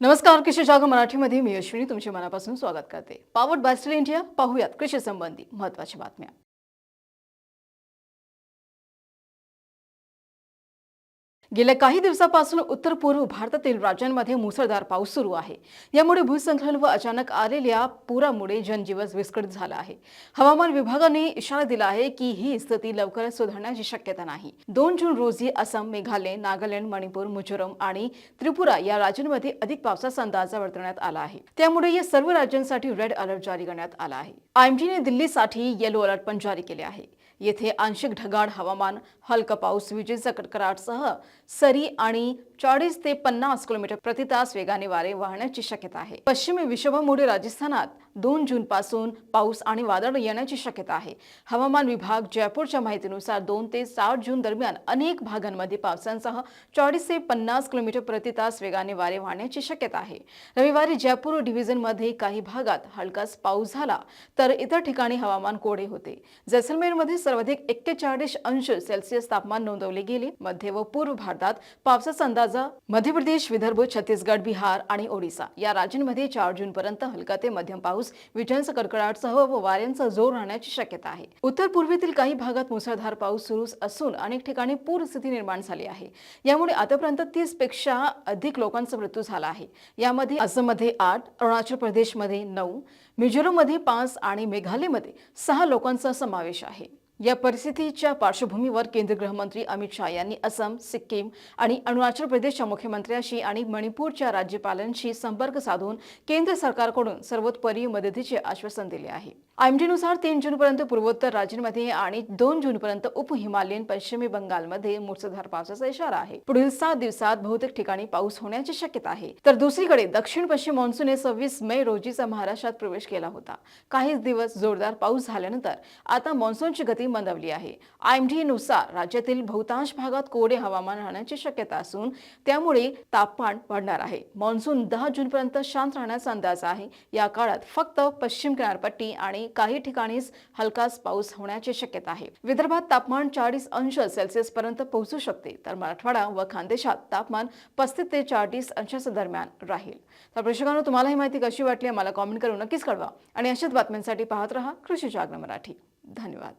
नमस्कार कृषी जाग मराठीमध्ये मी अश्विनी तुमचे मनापासून स्वागत करते. पावट बायस्टल इंडिया पाहूयात कृषी संबंधी महत्त्वाच्या बातम्या. गेल्या काही दिवसापासून उत्तर पूर्व भारतातील राज्यांमध्ये मुसळधार पाऊस सुरू आहे. यामुळे भूस्खलन व अचानक आलेल्या पुरामुळे जनजीवन विस्कळीत झालं आहे. हवामान विभागाने इशारा दिला आहे की ही स्थिती लवकरच सुधारण्याची शक्यता नाही. दोन जून रोजी असम मेघालय नागालँड मणिपूर मिझोरम आणि त्रिपुरा या राज्यांमध्ये अधिक पावसाचा अंदाज वर्तवण्यात आला आहे. त्यामुळे या सर्व राज्यांसाठी रेड अलर्ट जारी करण्यात आला आहे. आयएमडीने दिल्लीसाठी येलो अलर्ट पण जारी केले आहे. येथे आंशिक ढगाळ हवामान हलका पाऊस विजेचा कडकडाटसह सरी आणि चाळीस ते पन्नास किलोमीटर प्रति तास वेगाने वारे वाहण्याची शक्यता आहे. पश्चिमी विक्षोभामुळे राजस्थानात दोन जूनपासून पाऊस आणि वादळ येण्याची शक्यता आहे. हवामान विभाग जयपूरच्या माहितीनुसार दोन ते सात जून दरम्यान अनेक भागांमध्ये पावसांसह चाळीस ते पन्नास किलोमीटर प्रति तास वेगाने वारे वाहण्याची शक्यता आहे. रविवारी जयपूर डिव्हिजनमध्ये काही भागात हलकाच पाऊस झाला तर इतर ठिकाणी हवामान कोरडे होते. जैसलमेरमध्ये सर्वाधिक एक्केचाळीस अंश सेल्सिअस तापमान नोंदवले गेले. मध्य व पूर्व भारतात पावसाचा अंदाजा मध्य प्रदेश विदर्भ छत्तीसगड बिहार आणि ओडिसा या राज्यांमध्ये चार जून पर्यंत हलका ते मध्यम पाऊस विजांचा कडकडाटसह व वाऱ्यांचा जोर राहण्याची शक्यता आहे. उत्तर पूर्वेतील काही भागात मुसळधार पाऊस सुरू असून अनेक ठिकाणी पूरस्थिती निर्माण झाली आहे. यामुळे आतापर्यंत तीसपेक्षा अधिक लोकांचा मृत्यू झाला आहे. यामध्ये असममध्ये आठ अरुणाचल प्रदेशमध्ये नऊ मिझोरममध्ये पाच आणि मेघालयमध्ये सहा लोकांचा समावेश आहे. या परिस्थितीच्या पार्श्वभूमीवर केंद्रीय गृहमंत्री अमित शाह यांनी असम सिक्कीम आणि अरुणाचल प्रदेशच्या मुख्यमंत्र्यांशी आणि मणिपूरच्या राज्यपालांशी संपर्क साधून केंद्र सरकारकडून सर्वोत्परी मदतीचे आश्वासन दिले आहे. आयएमडीनुसार तीन जूनपर्यंत पूर्वोत्तर राज्यांमध्ये आणि दोन जूनपर्यंत उपहिमालयन पश्चिमी बंगालमध्ये मुसळधार पावसाचा इशारा आहे. पुढील सात दिवसात बहुतेक ठिकाणी पाऊस होण्याची शक्यता आहे. तर दुसरीकडे दक्षिण पश्चिम मान्सूनने सव्वीस मे रोजीचा महाराष्ट्रात प्रवेश केला होता. काही दिवस जोरदार पाऊस झाल्यानंतर आता मान्सूनची गती मनवली आहे. आयएमडी नुसार राज्यातील बहुतांश भागात कोरडे हवामान राहण्याची शक्यता असून त्यामुळे तापमान वाढणार आहे. मान्सून दहा जूनपर्यंत शांत राहण्याचा अंदाज आहे. या काळात फक्त पश्चिम किनारपट्टी आणि काही ठिकाणीच हलकाच पाऊस होण्याची शक्यता आहे. विदर्भात तापमान चाळीस अंश सेल्सिअस पर्यंत पोहोचू शकते तर मराठवाडा व खानदेशात तापमान पस्तीस ते चाळीस अंशाच्या दरम्यान राहील. तर प्रेक्षकांनो तुम्हाला ही माहिती कशी वाटली मला कॉमेंट करून नक्कीच कळवा. आणि अशाच बातम्यांसाठी पाहत रहा कृषी जागरण मराठी. धन्यवाद.